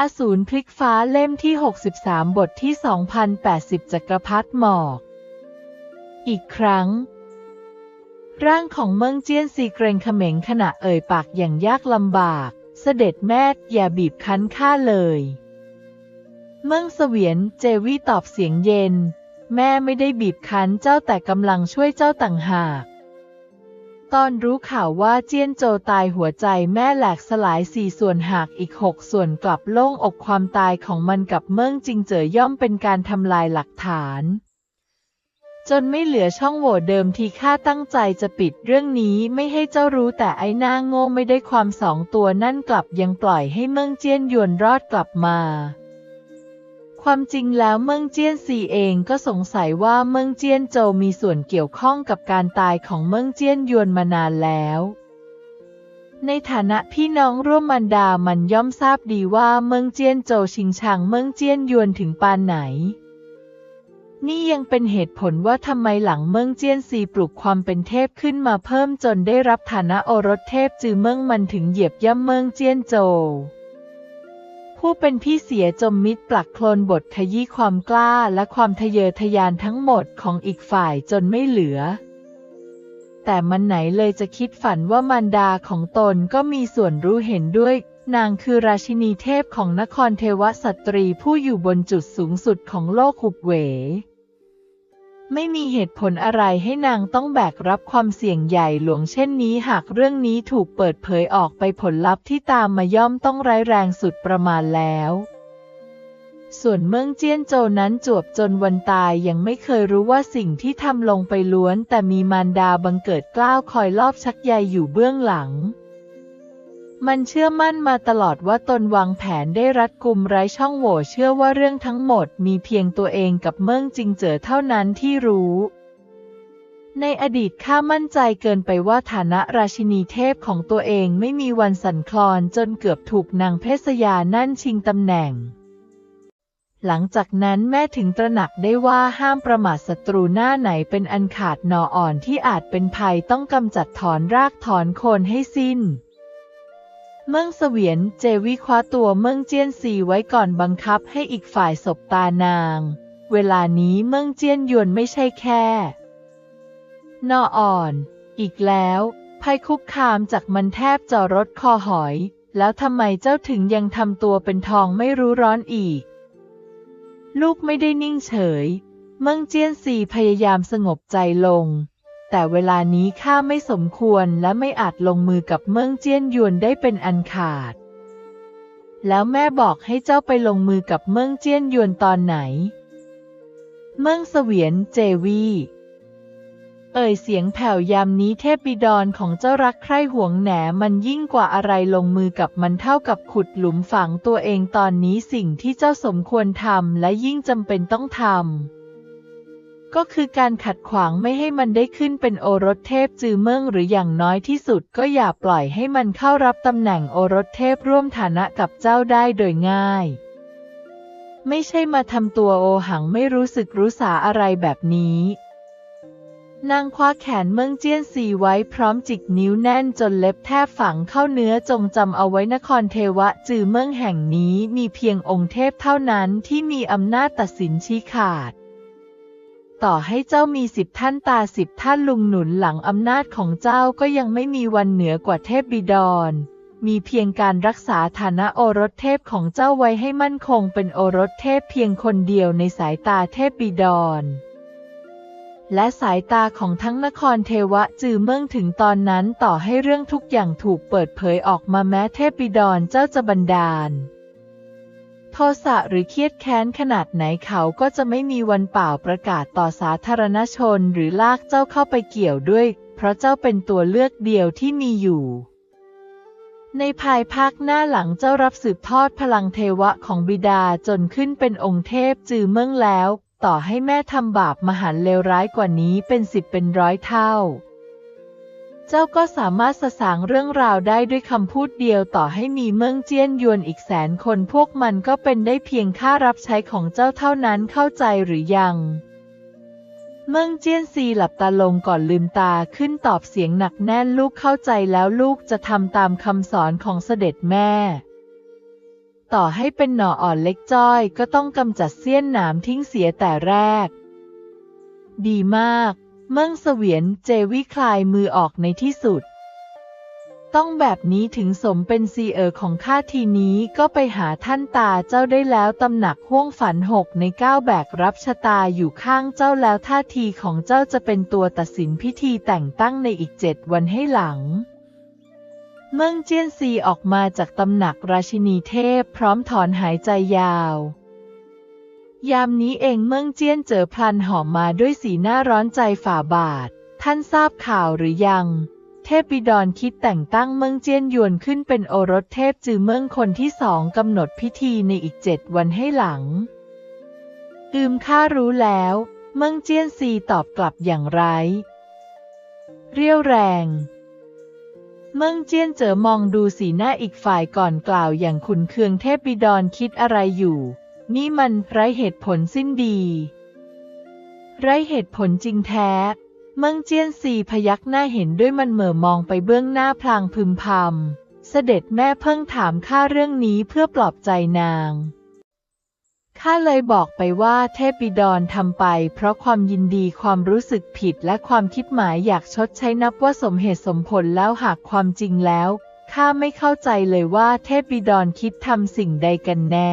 อสูรพลิกฟ้าเล่มที่ 63 บทที่ 2080 จักรพรรดิหมอก อีกครั้ง ร่างของเมิงเจียนซีเกรงเขม็งขณะเอ่ยปากอย่างยากลำบาก เสด็จแม่อย่าบีบคั้นข้าเลย เมิงเสวียนเจวี่ตอบเสียงเย็น แม่ไม่ได้บีบคั้นเจ้าแต่กำลังช่วยเจ้าต่างหาก ตอนรู้ข่าวว่าเจี้ยนโจตายหัวใจแม่แหลกสลายสี่ส่วนหักอีกหกส่วนกลับโล่งอกความตายของมันกับเมิ่งจิงเจอย่อมเป็นการทำลายหลักฐาน จนไม่เหลือช่องโหว่เดิมที่ข้าตั้งใจจะปิดเรื่องนี้ไม่ให้เจ้ารู้แต่ไอ้หน้าโง่ไม่ได้ความสองตัวนั่นกลับยังปล่อยให้เมิ่งเจี้ยนยวนรอดกลับมา ความจริงแล้วเมิงเจี้ยนซีเองก็สงสัยว่าเมิงเจี้ยนโจวมีส่วนเกี่ยวข้องกับการตายของเมิงเจี้ยนยวนมานานแล้ว ในฐานะพี่น้องร่วมมันดามันย่อมทราบดีว่าเมิงเจี้ยนโจวชิงชังเมิงเจี้ยนยวนถึงปานไหน นี่ยังเป็นเหตุผลว่าทำไมหลังเมิงเจี้ยนซีปลุกความเป็นเทพขึ้นมาเพิ่มจนได้รับฐานะโอรสเทพจือเมิงมันถึงเหยียบย่ำเมิงเจี้ยนโจว ผู้เป็นพี่เสียจมมิตรปลักโคลนบทขยี้ความกล้าและความทะเยอทะยานทั้งหมดของอีกฝ่ายจนไม่เหลือ แต่มันไหนเลยจะคิดฝันว่ามารดาของตนก็มีส่วนรู้เห็นด้วย นางคือราชินีเทพของนครเทวสตรีผู้อยู่บนจุดสูงสุดของโลกหุบเหว ไม่มีเหตุผลอะไรให้นางต้องแบกรับความเสี่ยงใหญ่หลวงเช่นนี้หากเรื่องนี้ถูกเปิดเผยออกไปผลลัพธ์ที่ตามมาย่อมต้องร้ายแรงสุดประมาณแล้ว ส่วนเมืองเจี้ยนโจนั้นจวบจนวันตายยังไม่เคยรู้ว่าสิ่งที่ทำลงไปล้วน แต่มีมารดาบังเกิดกล้าวคอยลอบชักใยอยู่เบื้องหลัง มันเชื่อมั่นมาตลอดว่าตนวางแผนได้รัดกุมไร้ช่องโหว่เชื่อว่าเรื่องทั้งหมดมีเพียงตัวเองกับเมิ่งจริงเจอเท่านั้นที่รู้ ในอดีตข้ามั่นใจเกินไปว่าฐานะราชินีเทพของตัวเองไม่มีวันสั่นคลอนจนเกือบถูกนางเพศยานั่นชิงตำแหน่ง หลังจากนั้นแม่ถึงตระหนักได้ว่าห้ามประมาทศัตรูหน้าไหนเป็นอันขาดนออ่อนที่อาจเป็นภัยต้องกำจัดถอนรากถอนโคนให้สิ้น เมืองเสวียนเจวิคว้าตัวเมืองเจียนซีไว้ก่อนบังคับให้อีกฝ่ายสบตานาง เวลานี้เมืองเจียนยวนไม่ใช่แค่นออ่อน อีกแล้วภัยคุกคามจากมันแทบจะรดคอหอย แล้วทำไมเจ้าถึงยังทำตัวเป็นทองไม่รู้ร้อนอีก ลูกไม่ได้นิ่งเฉย เมืองเจียนซีพยายามสงบใจลง แต่เวลานี้ข้าไม่สมควรและไม่อาจลงมือกับเมืองเจี้ยนยวนได้เป็นอันขาด แล้วแม่บอกให้เจ้าไปลงมือกับเมืองเจี้ยนยวนตอนไหน เมืองเสวียนเจวี เอ่ยเสียงแผ่วยามนี้เทพบิดรของเจ้ารักใคร่หวงแหนมันยิ่งกว่าอะไรลงมือกับมันเท่ากับขุดหลุมฝังตัวเองตอนนี้สิ่งที่เจ้าสมควรทำและยิ่งจำเป็นต้องทำ ก็คือการขัดขวางไม่ให้มันได้ขึ้นเป็นโอรสเทพจือเมืองหรืออย่างน้อยที่สุดก็อย่าปล่อยให้มันเข้ารับตำแหน่งโอรสเทพร่วมฐานะกับเจ้าได้โดยง่าย ไม่ใช่มาทำตัวโอหังไม่รู้สึกรู้สาอะไรแบบนี้นางคว้าแขนเมืองเจี้ยนซีไว้พร้อมจิกนิ้วแน่นจนเล็บแทบฝังเข้าเนื้อจงจำเอาไว้นครเทวะจือเมืองแห่งนี้มีเพียงองค์เทพเท่านั้นที่มีอำนาจตัดสินชี้ขาด ต่อให้เจ้ามีสิบท่านตาสิบท่านลุงหนุนหลังอำนาจของเจ้าก็ยังไม่มีวันเหนือกว่าเทพบิดร มีเพียงการรักษาฐานะโอรสเทพของเจ้าไว้ให้มั่นคงเป็นโอรสเทพเพียงคนเดียวในสายตาเทพบิดรและสายตาของทั้งนครเทวะจือเมื่องถึงตอนนั้นต่อให้เรื่องทุกอย่างถูกเปิดเผยออกมาแม้เทพบิดรเจ้าจะบันดาล โทสะหรือเครียดแค้นขนาดไหนเขาก็จะไม่มีวันเปล่าประกาศต่อสาธารณชนหรือลากเจ้าเข้าไปเกี่ยวด้วย เพราะเจ้าเป็นตัวเลือกเดียวที่มีอยู่ ในภายภาคหน้าหลังเจ้ารับสืบทอดพลังเทวะของบิดาจนขึ้นเป็นองค์เทพจือเมืองแล้ว ต่อให้แม่ทำบาปมหันเลวร้ายกว่านี้เป็นสิบเป็นร้อยเท่า เจ้าก็สามารถสสางเรื่องราวได้ด้วยคำพูดเดียวต่อให้มีเมืองเจี้ยนยวนอีกแสนคนพวกมันก็เป็นได้เพียงค่ารับใช้ของเจ้าเท่านั้นเข้าใจหรือยัง เมืองเจี้ยนซีหลับตาลงก่อนลืมตาขึ้นตอบเสียงหนักแน่นลูกเข้าใจแล้วลูกจะทำตามคำสอนของเสด็จแม่ ต่อให้เป็นหน่ออ่อนเล็กจ้อยก็ต้องกำจัดเสี้ยนหนามทิ้งเสียแต่แรก ดีมาก มิ่งเสวียนเจวิคลายมือออกในที่สุด ต้องแบบนี้ถึงสมเป็นซีเออร์ของข้าทีนี้ก็ไปหาท่านตาเจ้าได้แล้วตำหนักห้วงฝันหกในเก้าแบกรับชะตาอยู่ข้างเจ้าแล้วท่าทีของเจ้าจะเป็นตัวตัดสินพิธีแต่งตั้งในอีกเจ็ดวันให้หลังเมืองเจียนซีออกมาจากตำหนักราชินีเทพพร้อมถอนหายใจยาว ยามนี้เองเมืองเจียนเจอพลันหอมมาด้วยสีหน้าร้อนใจฝ่าบาท ท่านทราบข่าวหรือยัง เทพบิดรคิดแต่งตั้งเมืองเจียนยวนขึ้นเป็นโอรสเทพจือเมืองคนที่สองกำหนดพิธีในอีกเจ็ดวันให้หลัง อืมข้ารู้แล้ว เมืองเจียนซีตอบกลับอย่างไร เรียวแรง เมืองเจียนเจอมองดูสีหน้าอีกฝ่ายก่อนกล่าวอย่างขุนเคืองเทพบิดรคิดอะไรอยู่ นี่มันไร้เหตุผลสิ้นดี ไร้เหตุผลจริงแท้ เมืองเจียนซีพยักหน้าเห็นด้วยมันเหม่อมองไปเบื้องหน้าพลางพึมพำ เสด็จแม่เพิ่งถามข้าเรื่องนี้เพื่อปลอบใจนางข้าเลยบอกไปว่าเทพบิดรทำไป เพราะความยินดีความรู้สึกผิดและความคิดหมายอยากชดใช้นับว่าสมเหตุสมผลแล้วหากความจริงแล้วข้าไม่เข้าใจเลยว่าเทพบิดรคิดทำสิ่งใดกันแน่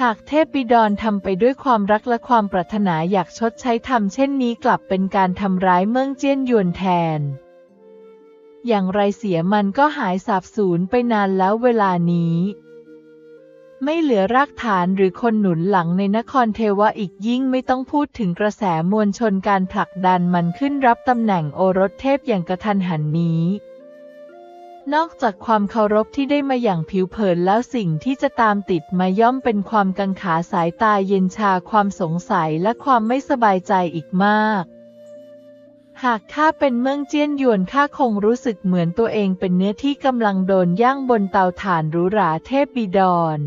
หากเทพบิดรทำไปด้วยความรักและความปรารถนาอยากชดใช้ทำเช่นนี้กลับเป็นการทำร้ายเมืองเจี้ยนยวนแทน อย่างไรเสียมันก็หายสาบสูญไปนานแล้วเวลานี้ ไม่เหลือรากฐานหรือคนหนุนหลังในนครเทวะอีกยิ่งไม่ต้องพูดถึงกระแสมวลชนการผลักดันมันขึ้นรับตำแหน่งโอรสเทพอย่างกระทันหันนี้ นอกจากความเคารพที่ได้มาอย่างผิวเผินแล้วสิ่งที่จะตามติดมาย่อมเป็นความกังขาสายตาเย็นชาความสงสัยและความไม่สบายใจอีกมาก หากข้าเป็นเมืองเจี้ยนหยวนข้าคงรู้สึกเหมือนตัวเองเป็นเนื้อที่กำลังโดนย่างบนเตาถ่านหรูหราเทพบิดร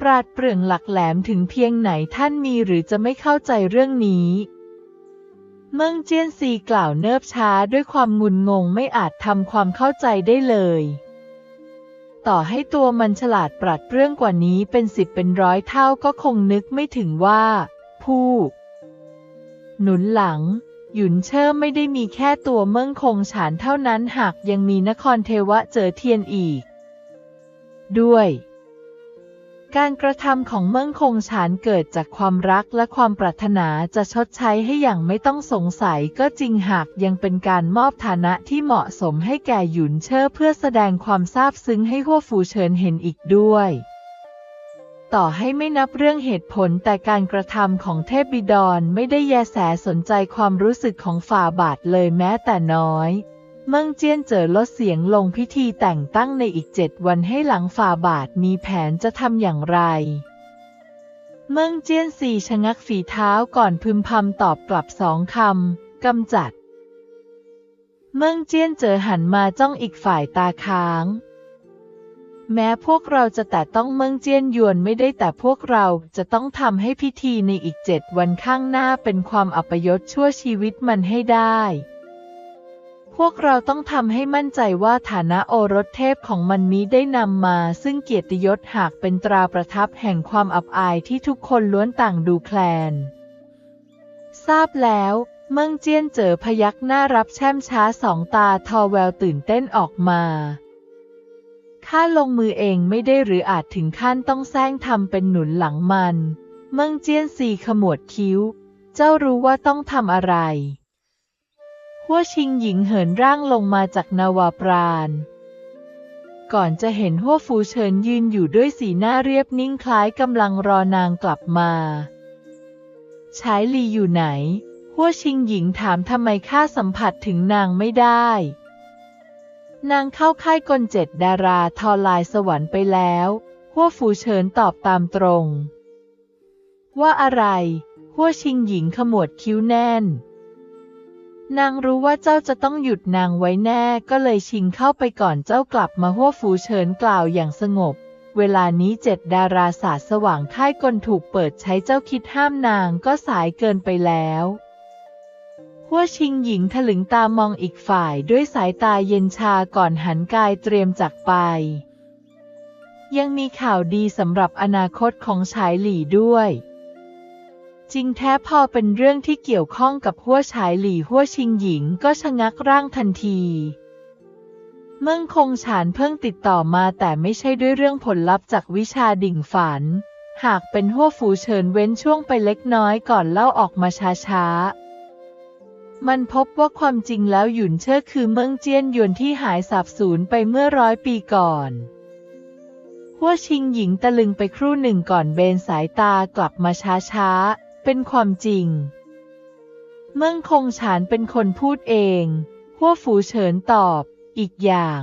ปราดเปรื่องหลักแหลมถึงเพียงไหนท่านมีหรือจะไม่เข้าใจเรื่องนี้ เมืองเจียนซีกล่าวเนิบช้าด้วยความงุนงงไม่อาจทำความเข้าใจได้เลย ต่อให้ตัวมันฉลาดปราดเรื่องกว่านี้เป็นสิบเป็นร้อยเท่าก็คงนึกไม่ถึงว่า ผู้ หนุนหลัง หยุนเชิ่ไม่ได้มีแค่ตัวเมืองคงฉานเท่านั้นหากยังมีนครเทวะเจอเทียนอีก ด้วย การกระทำของเมืองคงฉานเกิดจากความรักและความปรารถนาจะชดใช้ให้อย่างไม่ต้องสงสัยก็จริงหากยังเป็นการมอบฐานะที่เหมาะสมให้แก่หยุนเชิ่เพื่อแสดงความซาบซึ้งให้หัวฟูเฉินเห็นอีกด้วย ต่อให้ไม่นับเรื่องเหตุผลแต่การกระทำของเทพบิดรไม่ได้แยแสสนใจความรู้สึกของฝ่าบาทเลยแม้แต่น้อย มืองเจียนเจอลดเสียงลงพิธีแต่งตั้งในอีกเจ็ดวันให้หลังฝ่าบาทมีแผนจะทำอย่างไรเมืองเจียนสี่ชะงักฝีเท้าก่อนพึมพำตอบกลับสองคำกำจัดเมืองเจียนเจอหันมาจ้องอีกฝ่ายตาค้าง แม้พวกเราจะแต่ต้องเมืองเจียนยวนไม่ได้แต่พวกเราจะต้องทำให้พิธีในอีกเจ็ดวันข้างหน้าเป็นความอัปยศชั่วชีวิตมันให้ได้ พวกเราต้องทำให้มั่นใจว่าฐานะโอรสเทพของมันนี้ได้นำมา ซึ่งเกียรติยศหากเป็นตราประทับแห่งความอับอายที่ทุกคนล้วนต่างดูแคลน ทราบแล้วเมืองเจียนเจอพยักหน้ารับแช่มช้าสองตาทอแววตื่นเต้นออกมาข้าลงมือเองไม่ได้หรืออาจถึงขั้นต้องแซงทำเป็นหนุนหลังมัน เมืองเจียนสีขมวดคิ้ว เจ้ารู้ว่าต้องทำอะไร หัวชิงหญิงเหินร่างลงมาจากนาวาปราณ ก่อนจะเห็นหัวฟูเฉินยืนอยู่ด้วยสีหน้าเรียบนิ่งคล้ายกำลังรอนางกลับมาชายลีอยู่ไหนหัวชิงหญิงถามทำไมข้าสัมผัสถึงนางไม่ได้ นางเข้าค่ายกลเจ็ดดาราทอลายสวรรค์ไปแล้วหัวฟูเฉินตอบตามตรง ว่าอะไรหัวชิงหญิงขมวดคิ้วแน่น นางรู้ว่าเจ้าจะต้องหยุดนางไว้แน่ก็เลยชิงเข้าไปก่อนเจ้ากลับมาหัวฟูเฉินกล่าวอย่างสงบ เวลานี้เจ็ดดาราศาสตร์สว่างค่ายกลถูกเปิดใช้เจ้าคิดห้ามนางก็สายเกินไปแล้วหัวชิงหญิงถลึงตามองอีกฝ่ายด้วยสายตาเย็นชาก่อนหันกายเตรียมจากไป ยังมีข่าวดีสำหรับอนาคตของฉายหลี่ด้วย จริงแท้พอเป็นเรื่องที่เกี่ยวข้องกับหัวฉายหลี่หัวชิงหญิงก็ชะงักร่างทันที เมื่งคงฉานเพิ่งติดต่อมาแต่ไม่ใช่ด้วยเรื่องผลลัพธ์จากวิชาดิ่งฝัน หากเป็นหัวฝูเฉินเว้นช่วงไปเล็กน้อยก่อนเล่าออกมาช้าๆ มันพบว่าความจริงแล้วหยุนเชิดคือเมืองเจียนหยวนที่หายสาบสูญไปเมื่อร้อยปีก่อนหัวชิงหญิงตะลึงไปครู่หนึ่งก่อนเบนสายตากลับมาช้าๆ เป็นความจริง เมืองคงฉานเป็นคนพูดเองหัวฝูเฉินตอบอีกอย่าง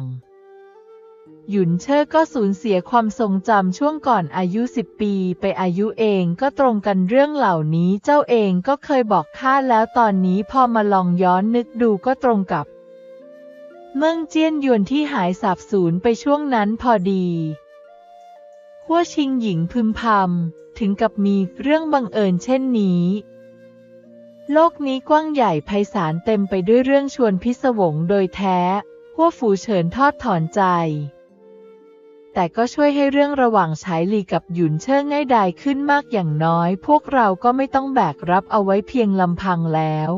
หยุนเชิดก็สูญเสียความทรงจำช่วงก่อนอายุสิบปีไปอายุเองก็ตรงกันเรื่องเหล่านี้เจ้าเองก็เคยบอกข้าแล้วตอนนี้พอมาลองย้อนนึกดูก็ตรงกับ เมืองเจียนหยวนที่หายสาบสูญไปช่วงนั้นพอดีหัวชิงหญิงพึมพำ ถึงกับมีเรื่องบังเอิญเช่นนี้ โลกนี้กว้างใหญ่ไพศาลเต็มไปด้วยเรื่องชวนพิศวงโดยแท้หัวฝูเฉินทอดถอนใจ แต่ก็ช่วยให้เรื่องระหว่างชายหลีกับหยุนเชิงง่ายดายขึ้นมากอย่างน้อย พวกเราก็ไม่ต้องแบกรับเอาไว้เพียงลำพังแล้ว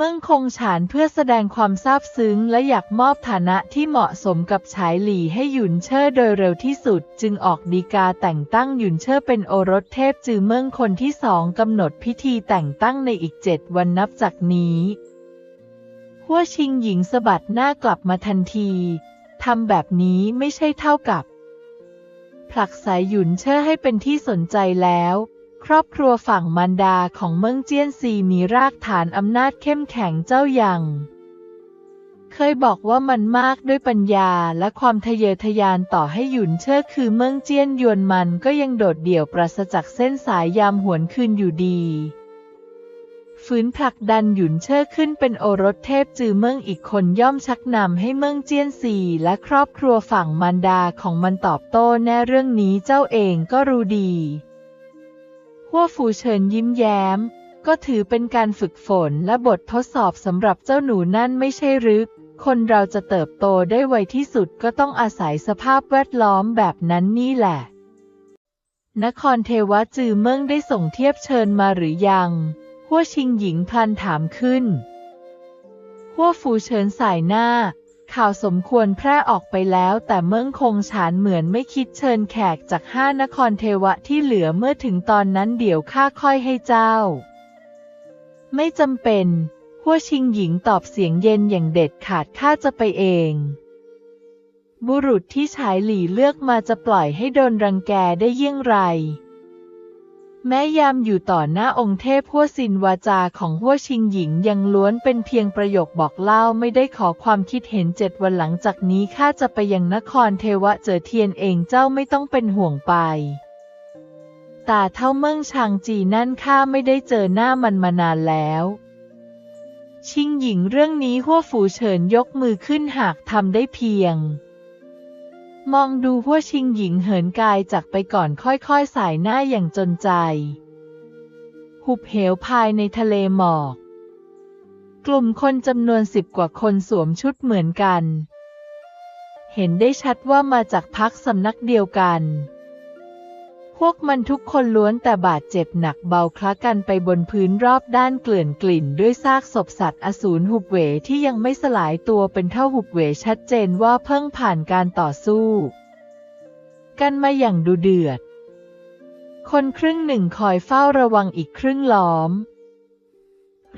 มื่งคงฉานเพื่อแสดงความซาบซึ้งและอยากมอบฐานะที่เหมาะสมกับฉายหลี่ให้หยุนเชิดโดยเร็วที่สุด จึงออกดีกาแต่งตั้งหยุนเชิดเป็นโอรสเทพจือเมืองคนที่สองกำหนดพิธีแต่งตั้งในอีกเจ็ดวันนับจากนี้หัวชิงหญิงสะบัดหน้ากลับมาทันทีทำแบบนี้ไม่ใช่เท่ากับ ผลักสายหยุนเชื่อให้เป็นที่สนใจแล้ว ครอบครัวฝั่งมารดาของเมืองเจี้ยนซีมีรากฐานอำนาจเข้มแข็งเจ้าอยังเคยบอกว่ามันมากด้วยปัญญาและความทะเยอทะยานต่อให้หยุนเชื่อคือเมืองเจี้ยนยวนมันก็ยังโดดเดี่ยวปราศจากเส้นสายยามหวนคืนอยู่ดีฝืนผลักดันหยุนเชิดขึ้นเป็นโอรสเทพจือเมืองอีกคนย่อมชักนำให้เมืองเจียนซีและครอบครัวฝั่งมารดาของมันตอบโต้แน่เรื่องนี้เจ้าเองก็รู้ดี หัวฟูเฉินยิ้มแย้ม ก็ถือเป็นการฝึกฝนและบททดสอบสำหรับเจ้าหนูนั่นไม่ใช่หรือคนเราจะเติบโตได้ไวที่สุดก็ต้องอาศัยสภาพแวดล้อมแบบนั้นนี่แหละ นครเทวะจือเมืองได้ส่งเทียบเชิญมาหรือยังหัวชิงหญิงพลันถามขึ้นหัวฟูเฉินสายหน้า ข่าวสมควรแพร่ออกไปแล้ว แต่เมืองคงฉานเหมือนไม่คิดเชิญแขกจากห้านครเทวะที่เหลือเมื่อถึงตอนนั้นเดี๋ยวข้าค่อยให้เจ้า ไม่จำเป็นหัวชิงหญิงตอบเสียงเย็นอย่างเด็ดขาดข้าจะไปเอง บุรุษที่ฉายหลี่เลือกมาจะปล่อยให้โดนรังแกได้เยี่ยงไร แม้ยามอยู่ต่อหน้าองค์เทพหัวสินวาจาของหัวชิงหญิงยังล้วนเป็นเพียงประโยคบอกเล่าไม่ได้ขอความคิดเห็นเจ็ดวันหลังจากนี้ข้าจะไปยังนครเทวะเจอเทียนเองเจ้าไม่ต้องเป็นห่วงไป ตาเท่าเมืองชางจีนั่นข้าไม่ได้เจอหน้ามันมานานแล้ว ชิงหญิงเรื่องนี้หัวฝูเฉินยกมือขึ้นหากทำได้เพียง มองดูหัวชิงหญิงเหินกายจากไปก่อนค่อยๆสายหน้าอย่างจนใจ หุบเหวภายในทะเลหมอก กลุ่มคนจำนวนสิบกว่าคนสวมชุดเหมือนกัน เห็นได้ชัดว่ามาจากพักสำนักเดียวกัน พวกมันทุกคนล้วนแต่บาดเจ็บหนักเบาคล้ากันไปบนพื้นรอบด้านเกลื่อนกลิ่น ด้วยซากศพสัตว์อสูรหุบเหวที่ยังไม่สลายตัวเป็นเท่าหุบเหวชัดเจนว่าเพิ่งผ่านการต่อสู้ กันมาอย่างดูเดือด คนครึ่งหนึ่งคอยเฝ้าระวังอีกครึ่งล้อม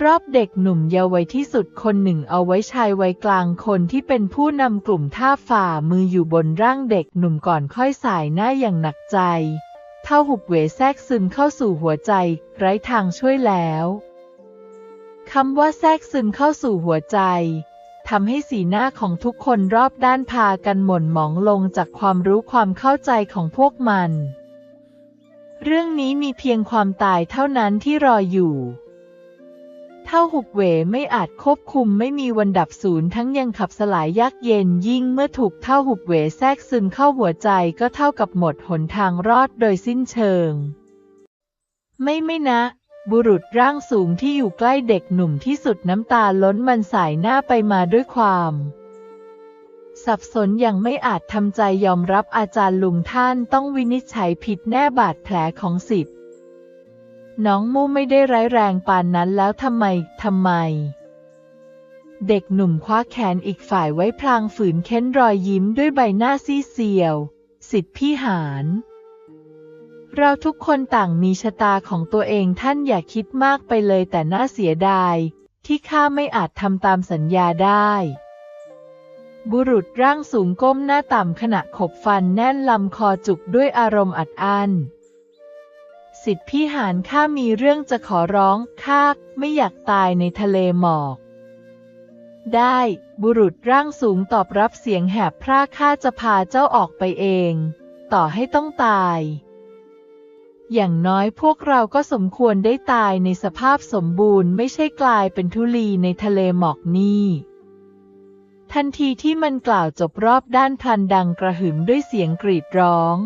รอบเด็กหนุ่มเยาว์วัยที่สุดคนหนึ่งเอาไว้ชายวัยกลางคนที่เป็นผู้นำกลุ่มท่าฝ่ามืออยู่บนร่างเด็กหนุ่มก่อนค่อยสายหน้าอย่างหนักใจ เท่าหุบเหวแทรกซึมเข้าสู่หัวใจ ไร้ทางช่วยแล้วคำว่าแทรกซึมเข้าสู่หัวใจทำให้สีหน้าของทุกคนรอบด้านพากันหม่นหมองลงจากความรู้ความเข้าใจของพวกมัน เรื่องนี้มีเพียงความตายเท่านั้นที่รออยู่ เท่าหุบเหวไม่อาจควบคุมไม่มีวันดับศูนย์ทั้งยังขับสลายยากเย็นยิ่งเมื่อถูกเท่าหุบเหวแทรกซึมเข้าหัวใจก็เท่ากับหมดหนทางรอดโดยสิ้นเชิง ไม่ไม่นะ บุรุษร่างสูงที่อยู่ใกล้เด็กหนุ่มที่สุดน้ำตาล้นมันสายหน้าไปมาด้วยความ สับสนย่างไม่อาจทำใจยอมรับอาจารย์ลุงท่านต้องวินิจฉัยผิดแน่บาดแผลของสิทธิ์ น้องมู่ไม่ได้ร้ายแรงปานนั้นแล้วทำไม ทำไม เด็กหนุ่มคว้าแขนอีกฝ่ายไว้พลางฝืนเค้นรอยยิ้มด้วยใบหน้าซีเซียว สิทธิพี่หาน เราทุกคนต่างมีชะตาของตัวเองท่านอย่าคิดมากไปเลยแต่น่าเสียดาย ที่ข้าไม่อาจทำตามสัญญาได้ บุรุษร่างสูงก้มหน้าต่ำขณะขบฟันแน่นลำคอจุกด้วยอารมณ์อัดอั้น สิทธิพี่หานข้ามีเรื่องจะขอร้องข้าไม่อยากตายในทะเลหมอก ได้บุรุษร่างสูงตอบรับเสียงแหบพร่าข้าจะพาเจ้าออกไปเอง ต่อให้ต้องตาย อย่างน้อยพวกเราก็สมควรได้ตายในสภาพสมบูรณ์ไม่ใช่กลายเป็นทุลีในทะเลหมอกนี่ทันทีที่มันกล่าวจบรอบด้านพลันดังกระหึ่มด้วยเสียงกรีดร้อง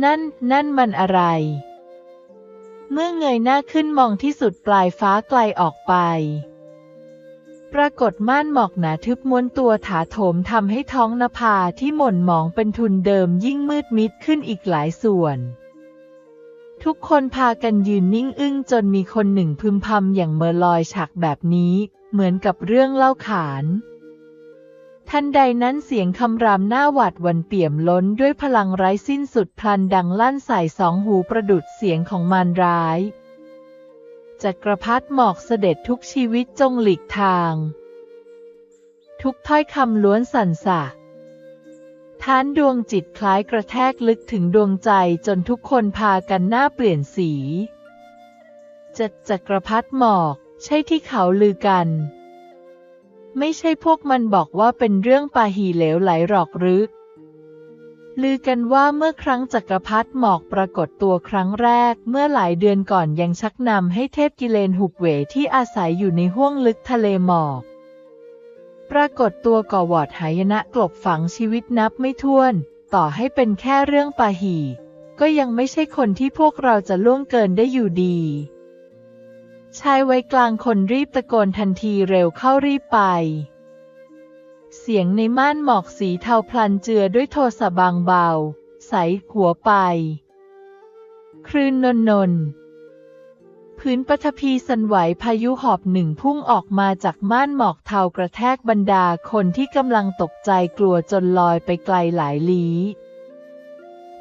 นั่น นั่นมันอะไร เมื่อเงยหน้าขึ้นมองที่สุดปลายฟ้าไกลออกไป ปรากฏม่านหมอกหนาทึบม้วนตัวถาโถมทำให้ท้องนภาที่หม่นหมองเป็นทุนเดิมยิ่งมืดมิดขึ้นอีกหลายส่วน ทุกคนพากันยืนนิ่งอึ้งจนมีคนหนึ่งพึมพำอย่างเมอลอยฉากแบบนี้ เหมือนกับเรื่องเล่าขาน ทันใดนั้นเสียงคำรามหน้าหวาดวันเปี่ยมล้นด้วยพลังไร้สิ้นสุดพลันดังลั่นใส่สองหูประดุดเสียงของมารร้าย จักรพรรดิหมอกเสด็จทุกชีวิตจงหลีกทาง ทุกถ้อยคำล้วนสั่นสะท้านดวงจิตคล้ายกระแทกลึกถึงดวงใจจนทุกคนพากันหน้าเปลี่ยนสีจัดจักรพรรดิหมอก ใช่ที่เขาลือกัน ไม่ใช่พวกมันบอกว่าเป็นเรื่องปาหีเหลวไหลหรอกหรือ ลือกันว่าเมื่อครั้งจักรพรรดิหมอกปรากฏตัวครั้งแรกเมื่อหลายเดือนก่อนยังชักนำให้เทพกิเลนหุบเหวที่อาศัยอยู่ในห้วงลึกทะเลหมอก ปรากฏตัวก่อวอดหายนะกลบฝังชีวิตนับไม่ถ้วน ต่อให้เป็นแค่เรื่องปาหีก็ยังไม่ใช่คนที่พวกเราจะล่วงเกินได้อยู่ดี ชายไว้กลางคนรีบตะโกนทันทีเร็วเข้ารีบไป เสียงในม่านหมอกสีเทาพลันเจือด้วยโทสะบางเบา ใสหัวไป คลื่นนนนนพื้นปฐพีสันไหวพายุหอบหนึ่งพุ่งออกมาจากม่านหมอกเทากระแทกบรรดาคนที่กำลังตกใจกลัวจนลอยไปไกลหลายลี้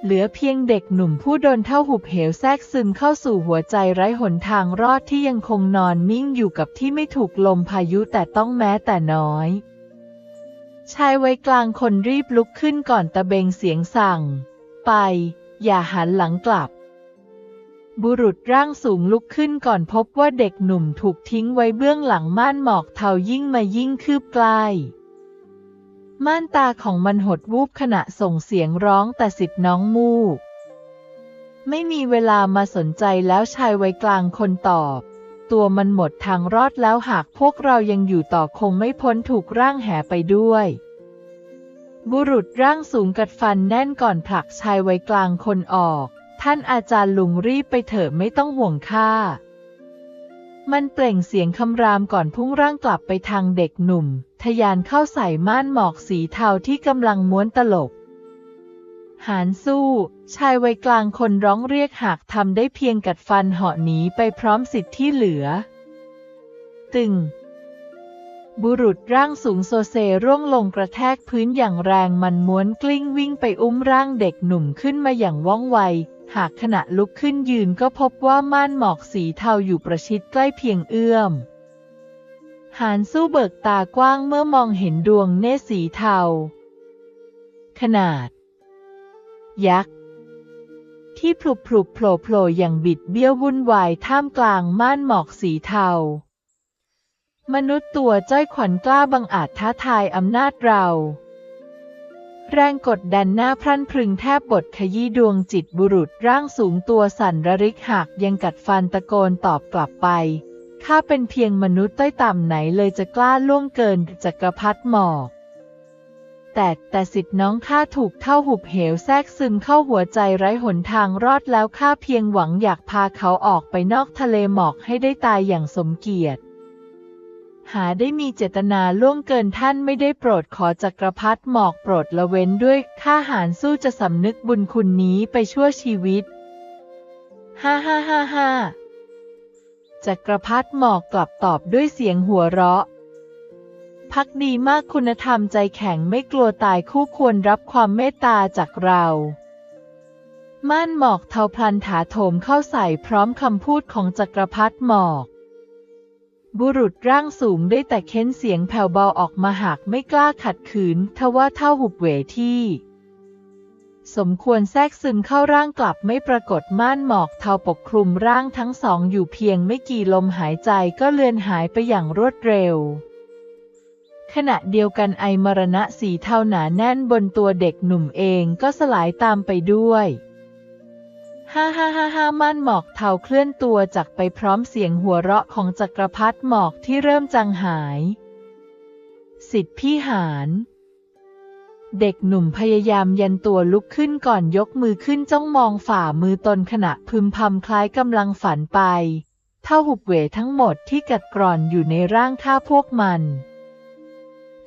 เหลือเพียงเด็กหนุ่มผู้โดนเท่าหุบเหวแทรกซึมเข้าสู่หัวใจไร้หนทางรอดที่ยังคงนอนนิ่งอยู่กับที่ไม่ถูกลมพายุแต่ต้องแม้แต่น้อย ชายไว้กลางคนรีบลุกขึ้นก่อนตะเบงเสียงสั่ง ไป อย่าหันหลังกลับ บุรุษร่างสูงลุกขึ้นก่อนพบว่าเด็กหนุ่มถูกทิ้งไว้เบื้องหลังม่านหมอกเทายิ่งมายิ่งคืบใกล้ ม่านตาของมันหดวูบขณะส่งเสียงร้องแต่สิทธิ์น้องมูก ไม่มีเวลามาสนใจแล้วชายไว้กลางคนตอบ ตัวมันหมดทางรอดแล้วหากพวกเรายังอยู่ต่อคงไม่พ้นถูกร่างแหไปด้วย บุรุษร่างสูงกัดฟันแน่นก่อนผลักชายไว้กลางคนออก ท่านอาจารย์ลุงรีบไปเถอะไม่ต้องห่วงข้ามันเปล่งเสียงคำรามก่อนพุ่งร่างกลับไปทางเด็กหนุ่ม ทะยานเข้าใส่ม่านหมอกสีเทาที่กำลังม้วนตลบ หานสู้ ชายวัยกลางคนร้องเรียกหากทำได้เพียงกัดฟันเหาะหนีไปพร้อมสิทธิ์ที่เหลือ ตึง บุรุษร่างสูงโซเซร่วงลงกระแทกพื้นอย่างแรงมันม้วนกลิ้งวิ่งไปอุ้มร่างเด็กหนุ่มขึ้นมาอย่างว่องไว หากขณะลุกขึ้นยืนก็พบว่าม่านหมอกสีเทาอยู่ประชิดใกล้เพียงเอื้อม หานสู้เบิกตากว้างเมื่อมองเห็นดวงเนตรสีเทา ขนาด ยักษ์ที่พลุบพลุบโผล่โผล่อย่างบิดเบี้ยววุ่นวายท่ามกลางม่านหมอกสีเทา มนุษย์ตัวจ้อยขวัญกล้าบังอาจท้าทายอำนาจเรา แรงกดดันหน้าพรั่นพรึงแทบบดขยี้ดวงจิตบุรุษร่างสูงตัวสั่นระริกหักยังกัดฟันตะโกนตอบกลับไป ข้าเป็นเพียงมนุษย์ต้อยต่ำไหนเลยจะกล้าล่วงเกินจักรพรรดิหมอก แต่แต่สิทธิ์น้องข้าถูกเท่าหุบเหวแทรกซึมเข้าหัวใจไร้หนทางรอดแล้วข้าเพียงหวังอยากพาเขาออกไปนอกทะเลหมอกให้ได้ตายอย่างสมเกียรติ หาได้มีเจตนาล่วงเกินท่านไม่ได้โปรดขอจักรพรรดิหมอกโปรดละเว้นด้วยข้าหารสู้จะสำนึกบุญคุณนี้ไปชั่วชีวิต ฮ่าฮ่าฮ่าฮ่า จักรพรรดิหมอกกลับตอบด้วยเสียงหัวเราะ พักดีมากคุณธรรมใจแข็งไม่กลัวตายคู่ควรรับความเมตตาจากเรา ม่านหมอกเทาพลันถาโถมเข้าใส่พร้อมคำพูดของจักรพรรดิหมอก บุรุษร่างสูงได้แต่เค้นเสียงแผ่วเบาออกมาหากไม่กล้าขัดขืนทว่าเท่าหุบเหวที่ สมควรแทรกซึมเข้าร่างกลับไม่ปรากฏม่านหมอกเทาปกคลุมร่างทั้งสองอยู่เพียงไม่กี่ลมหายใจก็เลือนหายไปอย่างรวดเร็ว ขณะเดียวกันไอมรณะสีเทาหนาแน่นบนตัวเด็กหนุ่มเองก็สลายตามไปด้วยฮ่าฮ่าฮ่าฮ่าม่านหมอกเทาเคลื่อนตัวจากไปพร้อมเสียงหัวเราะของจักรพรรดิหมอกที่เริ่มจางหาย สิทธิพี่หาร เด็กหนุ่มพยายามยันตัวลุกขึ้นก่อนยกมือขึ้นจ้องมองฝ่ามือตนขณะพึมพำคล้ายกำลังฝันไป เท่าหุบเหวทั้งหมดที่กัดกร่อนอยู่ในร่างข้าพวกมัน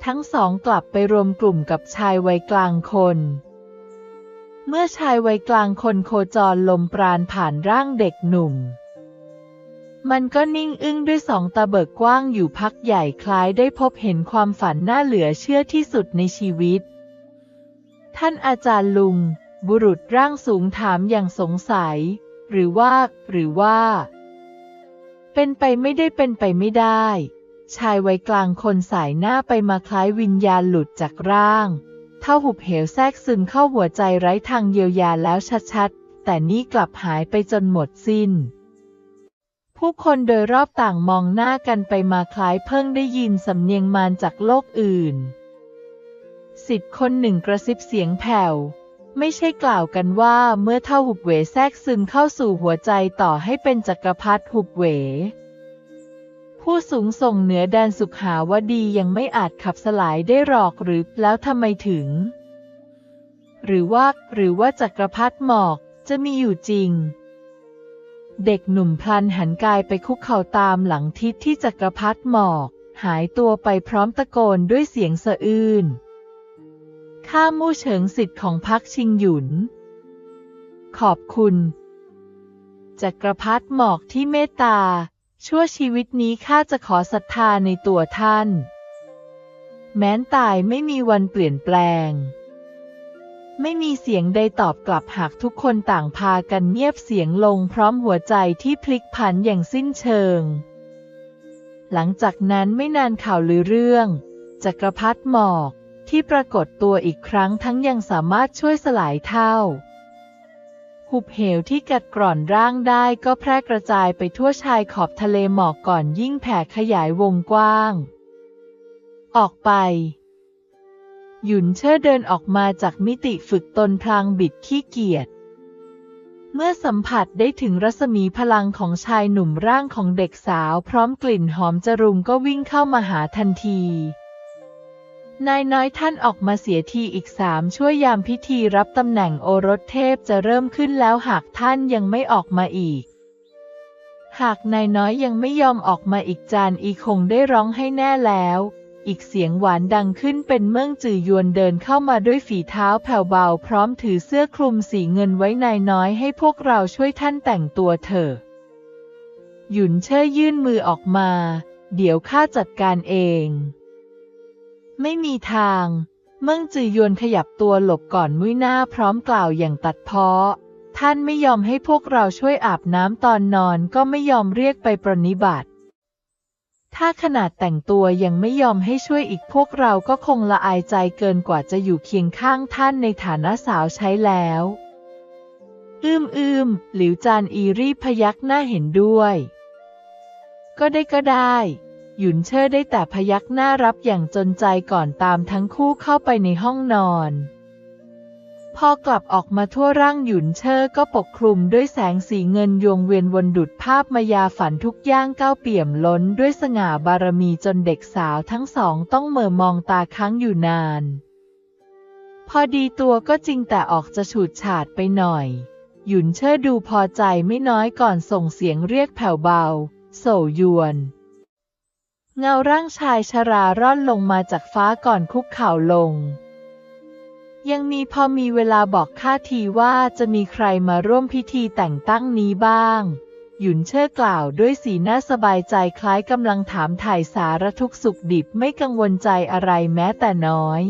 ทั้งสองกลับไปรวมกลุ่มกับชายวัยกลางคน เมื่อชายวัยกลางคนโคจรลมปราณผ่านร่างเด็กหนุ่ม มันก็นิ่งอึ้งด้วยสองตาเบิกกว้างอยู่พักใหญ่คล้ายได้พบเห็นความฝันน่าเหลือเชื่อที่สุดในชีวิต ท่านอาจารย์ลุง บุรุษร่างสูงถามอย่างสงสัย หรือว่า หรือว่า เป็นไปไม่ได้เป็นไปไม่ได้ ชายวัยกลางคนสายหน้าไปมาคล้ายวิญญาณหลุดจากร่าง เท่าหุบเหวแทรกซึมเข้าหัวใจไร้ทางเยียวยาแล้วชัดๆ แต่นี่กลับหายไปจนหมดสิ้น ผู้คนโดยรอบต่างมองหน้ากันไปมาคล้ายเพิ่งได้ยินสำเนียงมารจากโลกอื่น สิทธิ์คนหนึ่งกระซิบเสียงแผ่ว ไม่ใช่กล่าวกันว่าเมื่อเท่าหุบเหวแทรกซึมเข้าสู่หัวใจต่อให้เป็นจักรพรรดิหุบเหว ผู้สูงส่งเหนือแดนสุขหาวดียังไม่อาจขับสลายได้หรอกหรือแล้วทำไมถึง หรือว่าหรือว่าจักรพรรดิหมอกจะมีอยู่จริง เด็กหนุ่มพลันหันกายไปคุกเข่าตามหลังทิศที่จักรพรรดิหมอก หายตัวไปพร้อมตะโกนด้วยเสียงสะอื้น ข้ามู่เฉิงสิทธิ์ของพักชิงหยุน ขอบคุณ จักรพรรดิหมอกที่เมตตา ชั่วชีวิตนี้ข้าจะขอศรัทธาในตัวท่าน แม้นตายไม่มีวันเปลี่ยนแปลง ไม่มีเสียงใดตอบกลับหากทุกคนต่างพากันเงียบเสียงลงพร้อมหัวใจที่พลิกผันอย่างสิ้นเชิง หลังจากนั้นไม่นานข่าวลือเรื่อง จักรพรรดิหมอก ที่ปรากฏตัวอีกครั้งทั้งยังสามารถช่วยสลายเท่า หุบเหวที่กัดกร่อนร่างได้ก็แพร่กระจายไปทั่วชายขอบทะเลหมอกก่อนยิ่งแผ่ขยายวงกว้าง ออกไป หยุนเชิดเดินออกมาจากมิติฝึกตนพลางบิดขี้เกียจเมื่อสัมผัสได้ถึงรัศมีพลังของชายหนุ่มร่างของเด็กสาวพร้อมกลิ่นหอมจรุงก็วิ่งเข้ามาหาทันที นายน้อยท่านออกมาเสียทีอีกสามช่วยยามพิธีรับตำแหน่งโอรสเทพจะเริ่มขึ้นแล้วหากท่านยังไม่ออกมาอีก หากนายน้อยยังไม่ยอมออกมาอีกจานอีคงได้ร้องให้แน่แล้ว อีกเสียงหวานดังขึ้นเป็นเมื่องจื่อยวนเดินเข้ามาด้วยฝีเท้าแผ่วเบาพร้อมถือเสื้อคลุมสีเงินไว้นายน้อยให้พวกเราช่วยท่านแต่งตัวเถอะหยุนเช่ยยื่นมือออกมา เดี๋ยวข้าจัดการเอง ไม่มีทางเมื่องจือยวนขยับตัวหลบก่อนมุ้ยหน้าพร้อมกล่าวอย่างตัดเพ้อท่านไม่ยอมให้พวกเราช่วยอาบน้ำตอนนอนก็ไม่ยอมเรียกไปปรนนิบัติถ้าขนาดแต่งตัวยังไม่ยอมให้ช่วยอีกพวกเราก็คงละอายใจเกินกว่าจะอยู่เคียงข้างท่านในฐานะสาวใช้แล้ว อืมอืมหลิวจานอีรีพยักหน้าเห็นด้วย ก็ได้ก็ได้ หยุนเชิดได้แต่พยักหน้ารับอย่างจนใจก่อนตามทั้งคู่เข้าไปในห้องนอน พอกลับออกมาทั่วร่างหยุนเชอร์ก็ปกคลุมด้วยแสงสีเงินยวงเวียนวนดุดภาพมายาฝันทุกย่างก้าวเปี่ยมล้นด้วยสง่าบารมีจนเด็กสาวทั้งสองต้องเหม่อมองตาค้างอยู่นาน พอดีตัวก็จริงแต่ออกจะฉูดฉาดไปหน่อย หยุนเชอร์ดูพอใจไม่น้อยก่อนส่งเสียงเรียกแผ่วเบา โสยวน เงาร่างชายชราร่อนลงมาจากฟ้าก่อนคุกเข่าลง ยังมีพอมีเวลาบอกข้าทีว่าจะมีใครมาร่วมพิธีแต่งตั้งนี้บ้าง หยุนเชิดกล่าวด้วยสีหน้าสบายใจคล้ายกำลังถามถ่ายสารทุกสุขดิบไม่กังวลใจอะไรแม้แต่น้อย